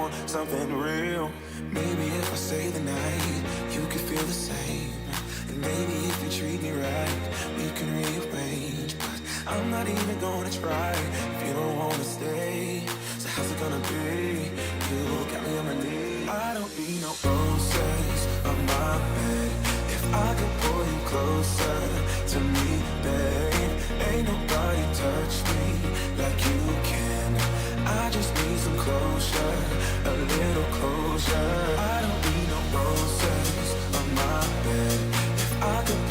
want something real. Maybe if I stay the night, you could feel the same. And maybe if you treat me right, we can rearrange. But I'm not even gonna try if you don't wanna stay. So how's it gonna be? You got me on my knees. I don't need no roses on my bed. If I could pull you closer to me, babe, ain't nobody touch me like you can. I just need some closure, a little closure. I don't need no roses on my bed. If I could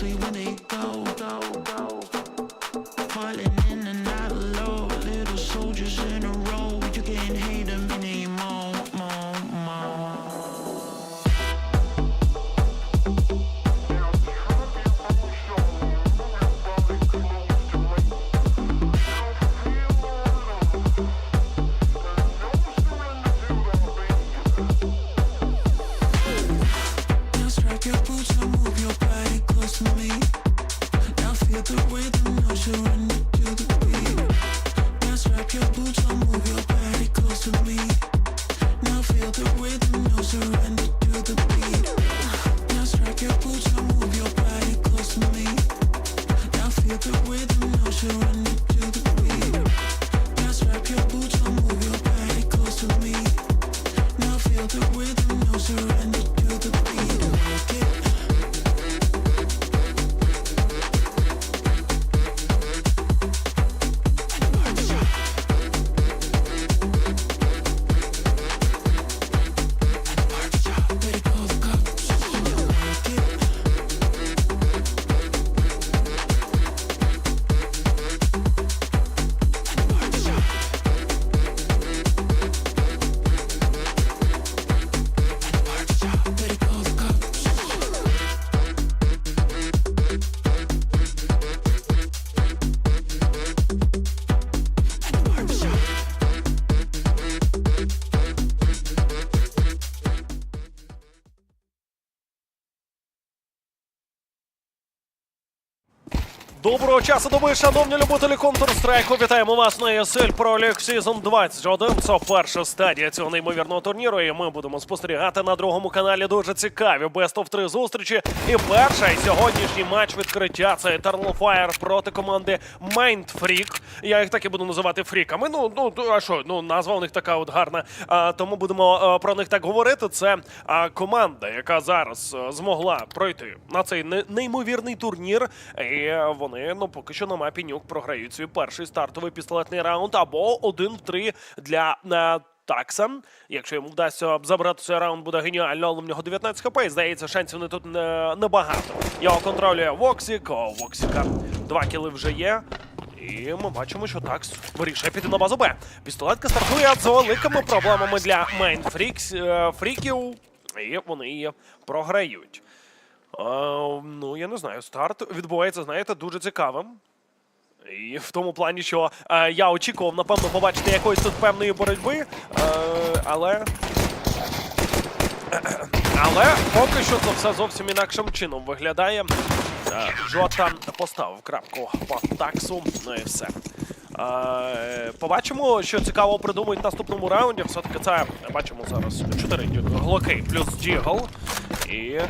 mostly when they go. Доброго часу доби, шановні любителі Counter-Strike. Вітаємо вас на ESL Pro League Season 21. Це перша стадія цього неймовірного турніру. І ми будемо спостерігати на другому каналі дуже цікаві Best of 3 зустрічі. І перший сьогоднішній матч відкриття це Eternal Fire проти команди Mind Freak. Я їх так і буду називати фріками. Ну, ну а що? Ну, назва у них така от гарна. А, тому будемо а, про них так говорити. Це а, команда, яка зараз а, змогла пройти на цей не- неймовірний турнір. І вони ну поки що на мапі нюк програють свій перший стартовий пістолетний раунд або один в три для. е, Такса, якщо йому вдасться забрати цей раунд, буде геніально, але в нього 19 хп. І здається, шансів не тут не, небагато. Його контролює Воксік. О, Воксіка два кіли вже є. І ми бачимо, що Такс вирішує піти на базу Б. Пістолетка стартує з великими проблемами для мейн фрікс, е, і вони її програють. Ну, я не знаю, старт відбувається, знаєте, дуже цікавим. І в тому плані, що е, я очікував, напевно, побачити якоїсь тут певної боротьби, е, але. Але поки що це все зовсім інакшим чином виглядає. Е, Жота поставив крапку по таксу, ну і все. Е, Побачимо, що цікаво придумають в наступному раунді. Все-таки це бачимо зараз 4 глоки плюс джігл. І.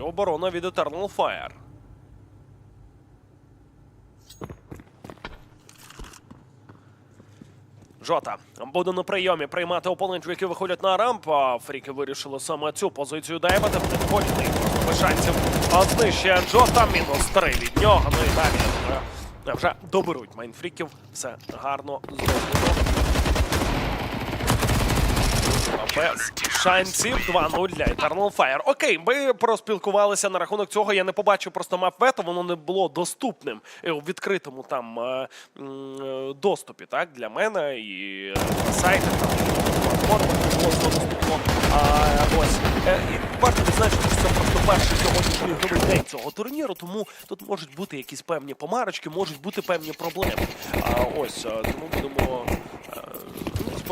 Оборона від Eternal Fire. Жота буде на прийомі приймати опонентів, які виходять на рамп. А Фріки вирішили саме цю позицію дайвати. Виходять без знищує Джота. Мінус три від нього. Ну і далі вже доберуть майнфріків. Все гарно зроблено. Без шансів 2-0 для Eternal Fire. Окей, ми проспілкувалися на рахунок цього. Я не побачив просто мап вето, воно не було доступним е, у відкритому там е, е, доступі, так, для мене і е, там ось. І варто відзначити, що це просто перший сьогоднішній ігровий день цього турніру, тому тут можуть бути якісь певні помарочки, можуть бути певні проблеми. А, ось, тому будемо.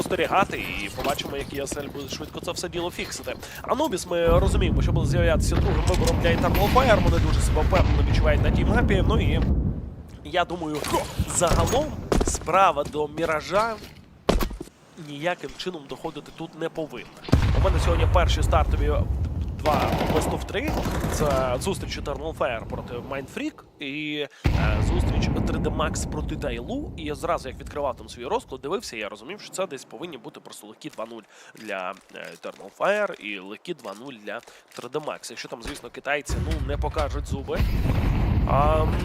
Спостерігати і побачимо, як ESL буде швидко це все діло фіксити. Анубіс ми розуміємо, що буде з'являтися другим вибором для Eternal Fire. Вони дуже себе впевнено відчувають на тім мапі. Ну і я думаю, загалом справа до міража ніяким чином доходити тут не повинна. У мене сьогодні перші стартові два Best of 3. Це зустріч Eternal Fire проти Mindfreak і е, зустріч 3D Max проти Тайлу. І я зразу, як відкривав там свій розклад, дивився, я розумів, що це десь повинні бути просто легкі 2-0 для е, Eternal Fire і легкі 2-0 для 3D Max. Якщо там, звісно, китайці ну не покажуть зуби.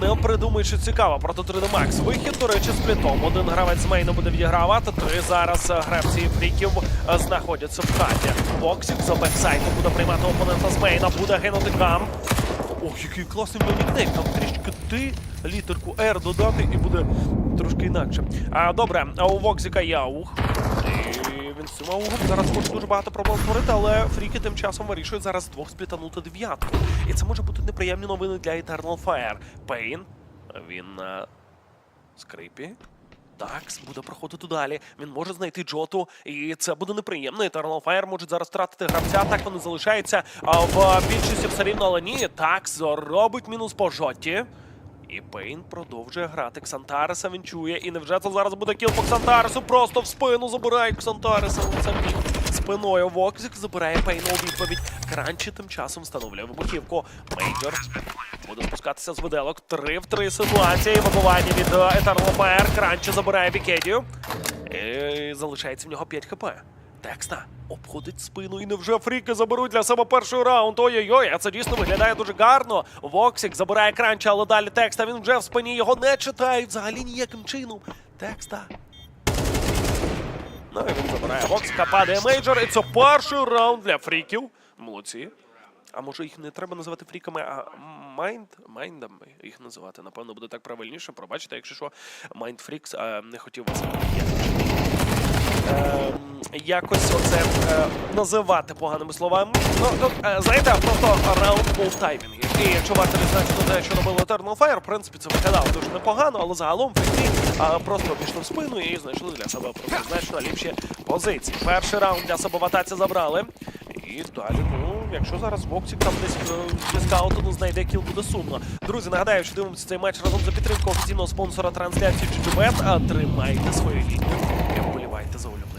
Не придумай, що цікаво. Проти 3D Max. Вихід, до речі, з плітом. Один гравець мейну буде відігравати. Три зараз е, гравці фріків е, знаходяться в хаті. Боксік за бексайду буде приймати опонента з мейна. Буде гинути гам. Ох, який класний нікнейм. Там трішки ти, літерку R додати і буде трошки інакше. А, добре, а у Воксіка є аух. Цим аугом зараз може дуже багато проблем створити, але фріки тим часом вирішують зараз двох сплітанути дев'ятку. І це може бути неприємні новини для Eternal Fire. Пейн, він на скрипі. Такс буде проходити далі. Він може знайти Джоту, і це буде неприємно. Eternal Fire можуть зараз втратити гравця. Так вони залишаються в більшості все рівно, але ні. Такс робить мінус по Жоті. І Пейн продовжує грати. Ксантареса він чує. І невже це зараз буде кіл по Ксантаресу? Просто в спину забирає Ксантареса. Це міг. Спиною Вокзик забирає Пейна у відповідь. Кранчі тим часом встановлює вибухівку. Мейджор буде спускатися з виделок. Три в три ситуації. Вибивання від е, Eternal Кранчі забирає Вікедію. І залишається в нього 5 хп. Текста обходить спину і невже фріки заберуть для себе перший раунд. Ой-ой-ой, а це дійсно виглядає дуже гарно. Воксік забирає кранча, але далі текста він вже в спині його не читає взагалі ніяким чином. Текста. Ну і він забирає Воксіка, падає мейджор, і це перший раунд для фріків. Молодці. А може їх не треба називати фріками, а майнд майндами їх називати. Напевно, буде так правильніше. Пробачте, якщо що, Майнд Фрікс не хотів вас ем, якось оце е, називати поганими словами. Ну, ну е, знаєте, просто раунд був таймінги. І варто відзначити те, що робили Eternal Fire, в принципі, це виглядало дуже непогано, але загалом фріки а, просто обійшли в спину і знайшли для себе просто значно ліпші позиції. Перший раунд для себе забрали. І далі, ну, якщо зараз Воксік там десь е, зі скауту ну, знайде кіл, буде сумно. Друзі, нагадаю, що дивимося цей матч разом за підтримку офіційного спонсора трансляції GGBet. А тримайте свою лінію і вболівайте за команди.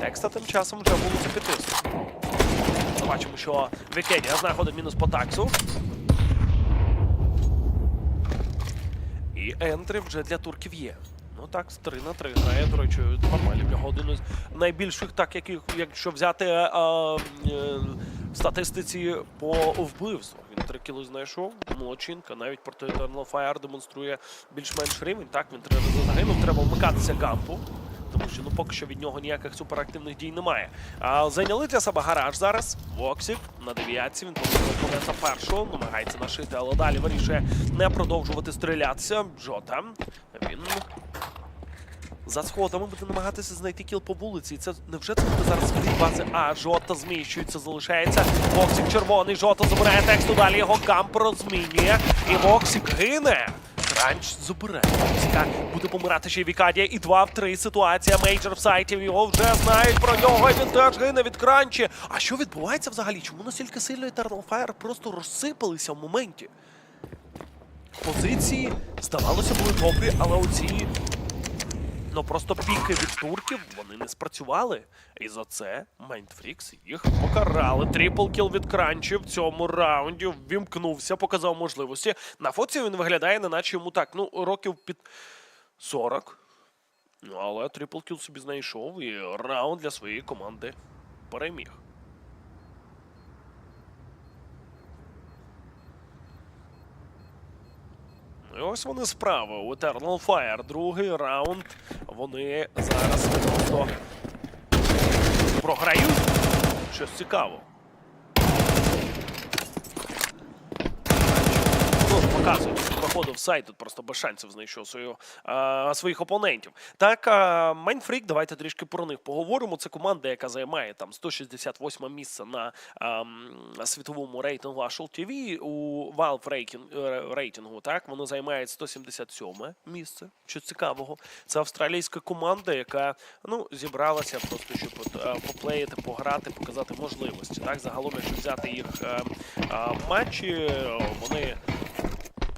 Текста тим часом вже вулицю підтиску. Бачимо, що Вікедія знаходить мінус по таксу. І ентрі вже для турків є. Ну так, з 3 на 3 грає, до речі, нормально в нього один із найбільших, так як їх- якщо взяти а, е, в статистиці по вбивству. Він 3 кіли знайшов, молодчинка, навіть проти Eternal Fire демонструє більш-менш рівень. Так, він три рази загинув, треба вмикатися гампу. Що ну поки що від нього ніяких суперактивних дій немає. А зайняли для себе гараж зараз. Воксік на дев'ятці. Він просто опонента першого, намагається нашити, але далі вирішує не продовжувати стрілятися. Жота. Він за сходами буде намагатися знайти кіл по вулиці. Це невже це буде зараз від бази? А Жота зміщується, залишається. Воксік червоний, Жота забирає тексту. Далі його гамп розмінює. І Воксік гине. Ранч забирає. Буде помирати ще Вікадія. І 2 в 3 ситуація. Мейджор в сайті. Його вже знають про нього. Він теж гине від кранчі. А що відбувається взагалі? Чому настільки сильно Eternal Fire просто розсипалися в моменті? Позиції, здавалося, були добрі, але оці Ну просто піки від турків вони не спрацювали. І за це Майндфрікс їх покарали. Трипл кіл від кранчі в цьому раунді. Ввімкнувся, показав можливості. На фоці він виглядає, неначе йому так, ну, років під 40. Ну, але трипл кіл собі знайшов і раунд для своєї команди переміг. І ось вони справи у Eternal Fire. Другий раунд. Вони зараз просто програють. Щось цікаво. Показує, проходив сайт, тут просто без знайшов свою, а, своїх опонентів. Так, Майнфрік, давайте трішки про них поговоримо. Це команда, яка займає там 168 місце на а, світовому рейтингу Ashul TV. У Valve е, рейтингу, так, вони займають 177 місце, що цікавого. Це австралійська команда, яка ну, зібралася просто, щоб е, поплеїти, пограти, показати можливості. Так, загалом, якщо взяти їх е, е, матчі, е, вони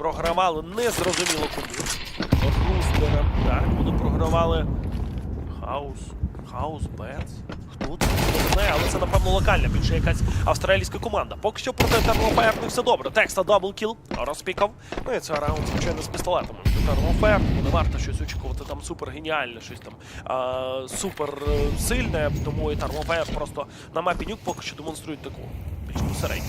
програвали незрозуміло кому. Рустерам, так, вони програвали Хаус. Хаус Бетс. Хто це? Не але це, напевно, локальна, більше якась австралійська команда. Поки що проти Термофаєр не все добре. Текста даблкіл, розпікав. Ну і це раунд, звичайно, з пістолетами. Термофаєр, не варто щось очікувати там супер геніальне, щось там а, супер сильне, тому і Термофаєр просто на мапі нюк поки що демонструють таку більш посередню.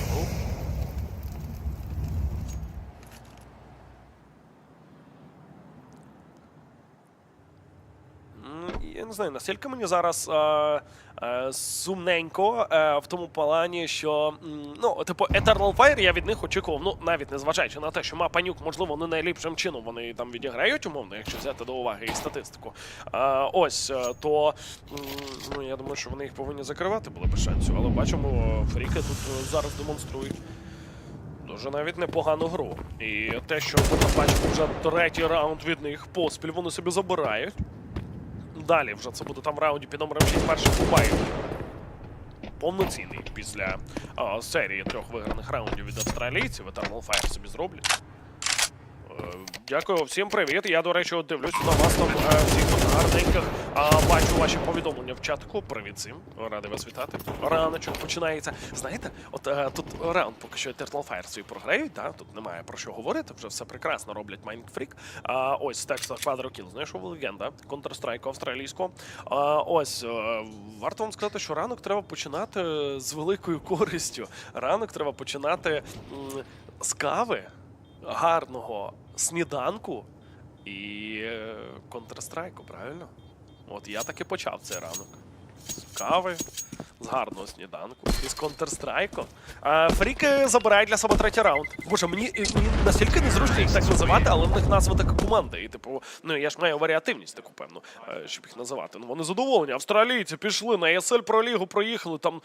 М, Я не знаю, наскільки мені зараз е, е, сумненько е, в тому плані, що ну, типу, Eternal Fire я від них очікував, ну навіть незважаючи на те, що мапа нюк, можливо, не найліпшим чином вони там відіграють, умовно, якщо взяти до уваги і статистику. Е, ось е, то ну, я думаю, що вони їх повинні закривати були без шансів, але бачимо, фріки тут е, зараз демонструють. Дуже навіть непогану гру. І те, що ми бачимо вже третій раунд від них поспіль, вони собі забирають. Далі вже це буде там в раунді під номером 6 перший Кубай. Повноцінний після о, серії трьох виграних раундів від австралійців. Eternal Fire собі зроблять. Е, Дякую, всім привіт. Я, до речі, дивлюсь на вас там е, всіх тут гарненьких. Бачу ваші повідомлення в чатку. Привіт всім. Радий вас вітати. Раночок починається. Знаєте, от е, тут раунд поки що Eternal Fire свій програють, да? тут немає про що говорити, вже все прекрасно роблять Freak. А, ось текста Kill, знайшов легенда Counter-Strike австралійського. Ось варто вам сказати, що ранок треба починати з великою користю. Ранок треба починати з кави гарного сніданку і е, Counter-Strike, правильно? От я так і почав цей ранок. З кави, з гарного сніданку і з Counter-Strike. Фріки забирають для себе третій раунд. Боже, мені, е, мені настільки незручно їх так називати, але в них назва така команда. І типу, ну я ж маю варіативність таку певну, е, щоб їх називати. Ну вони задоволені. Австралійці пішли на ESL Pro Лігу, проїхали там.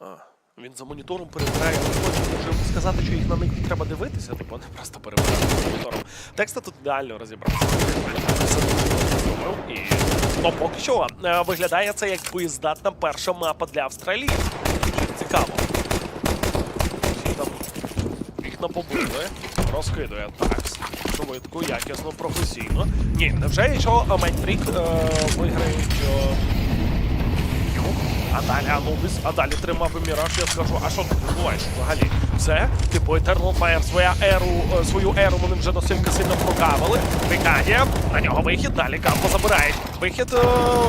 А, він за монітором перебирає. Може йому сказати, що їх на них треба дивитися, типу не просто перебирати за монітором. Текста тут ідеально розібрався. І ну, поки що е, виглядає це як боєздатна перша мапа для австралійців. Цікаво. Там вікна побили, розкидує такс. Швидко, якісно, професійно. Ні, невже якщо Майнфрік е, виграють. А далі Анубіс, а далі тримав мапи Міраж, я скажу, а що тут відбувається взагалі? Це, типу, Eternal Fire, своя еру, е, свою еру вони вже настільки сильно прокавили. Вікадія, на нього вихід, далі Кампо забирають. Вихід е,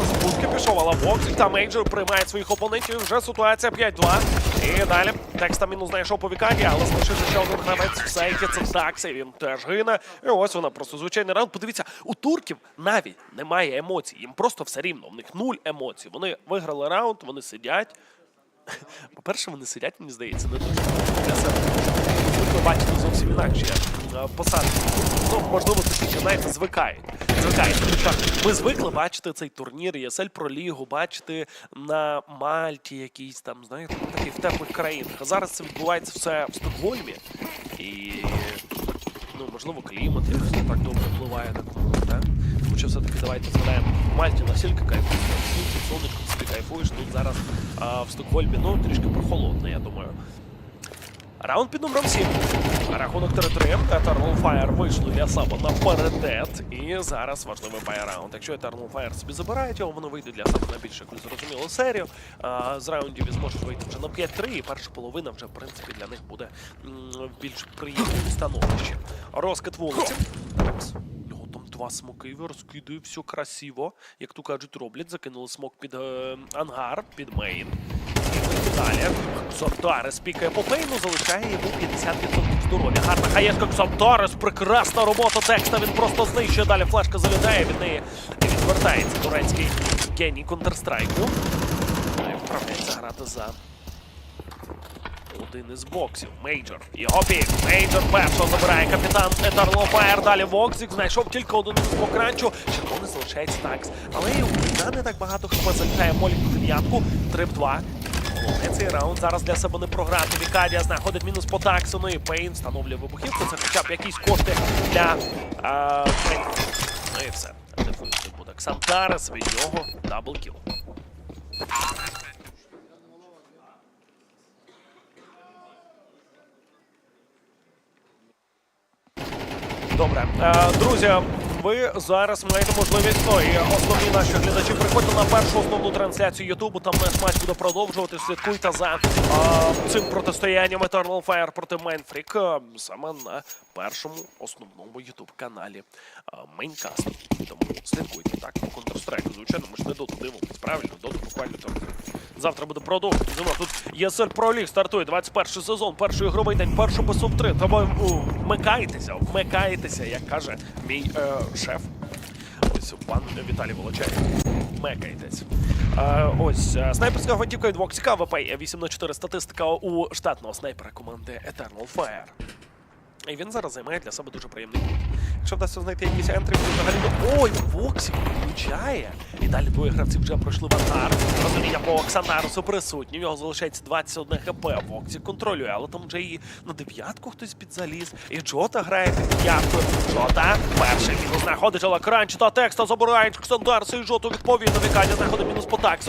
з будки пішов, але Воксик та Мейджор приймає своїх опонентів, і вже ситуація 5-2. І далі текста мінус знайшов по Вікадії, але залишився ще один гравець в сейті, це Таксі, він теж гине. І ось вона просто звичайний раунд. Подивіться, у турків навіть немає емоцій, їм просто все рівно, У них нуль емоцій. Вони виграли раунд, вони сидять. По-перше, вони сидять, мені здається, не дуже. Ви бачите зовсім інакші е, посадки. Ну, можливо, такі, знаєте, звикають. Звикають. Тому ми звикли бачити цей турнір ЄСЛ про лігу, бачити на Мальті якийсь там, знаєте, ну, такий в теплих країнах. А зараз це відбувається все в Стокгольмі. І Ну, можливо, клімат якось не так добре впливає на команду, так? Хоча все-таки давайте згадаємо. В Мальті настільки кайфуєш, настільки сонечко собі кайфуєш. Тут зараз а, в Стокгольмі, ну, трішки прохолодно, я думаю. Раунд під номером 7. Рахунок 3-3. Eternal Fire вийшли для Саба на паритет. І зараз важливий бай-раунд. Якщо Eternal Fire собі забирають його, воно вийдуть для себе на більш як зрозумілу серію. А, з раундів зможуть вийти вже на 5-3, і перша половина вже, в принципі, для них буде більш приємним становищем. Розкид вулиці. Такс. Два смоки розкидує, все красиво. Як то кажуть, роблять. Закинули смок під е, ангар, під мейн. Далі. Ксантарес пікає по пейну, залишає йому 50% здоров'я. Гарна хаєшка Ксантарес, прекрасна робота текста. Він просто знищує. Далі флешка залітає від неї. І відвертається турецький геній. І Вправляється грати за один із боксів. Мейджор. Його пік. Мейджор першого забирає капітан Fire. Далі Воксік знайшов тільки один із покранчу. Червоний залишається такс. Але і у не так багато хп залітає Молік в дев'ятку. 3-2. Головне цей раунд зараз для себе не програти. Вікадія знаходить мінус по таксу. Ну і Пейн встановлює вибухівку. Це хоча б якісь кошти для а, Ну і все. Дефується буде Ксантарес від нього даблкіл. Добре, Е, друзі, ви зараз маєте можливість, ну і основні наші глядачі, приходьте на першу основну трансляцію Ютубу. Там наш матч буде продовжувати. Слідкуйте за е, цим протистоянням Eternal Fire проти Mainfreak саме на першому основному Ютуб каналі Maincast. Тому слідкуйте так по Counter-Strike. Звичайно, ми ж не доту дивимося. Правильно, доту буквально там. Завтра буде продовжувати. Зима. Тут ЄСЛ Pro League стартує 21 сезон, перший ігровий день, перший без три. Тому у, вмикайтеся, вмикайтеся, як каже мій е, шеф. Ось пан Віталій Волочай. Мекайтесь. Е, ось е, снайперська гвинтівка від Воксіка ВП 8 на 4 статистика у штатного снайпера команди Eternal Fire. І він зараз займає для себе дуже приємний кут. Якщо вдасться знайти якісь ентрі, то взагалі. Ой, Воксік включає. І далі двоє гравців вже пройшли в ангар. Розуміння по Оксанарусу присутні. В нього залишається 21 хп. Воксік контролює, але там вже і на дев'ятку хтось підзаліз. І Джота грає під дев'яткою. Джота перший мінус знаходить, але кранч та текста забирають Ксандарса і Жоту відповідно. Вікадя знаходить мінус по таксу.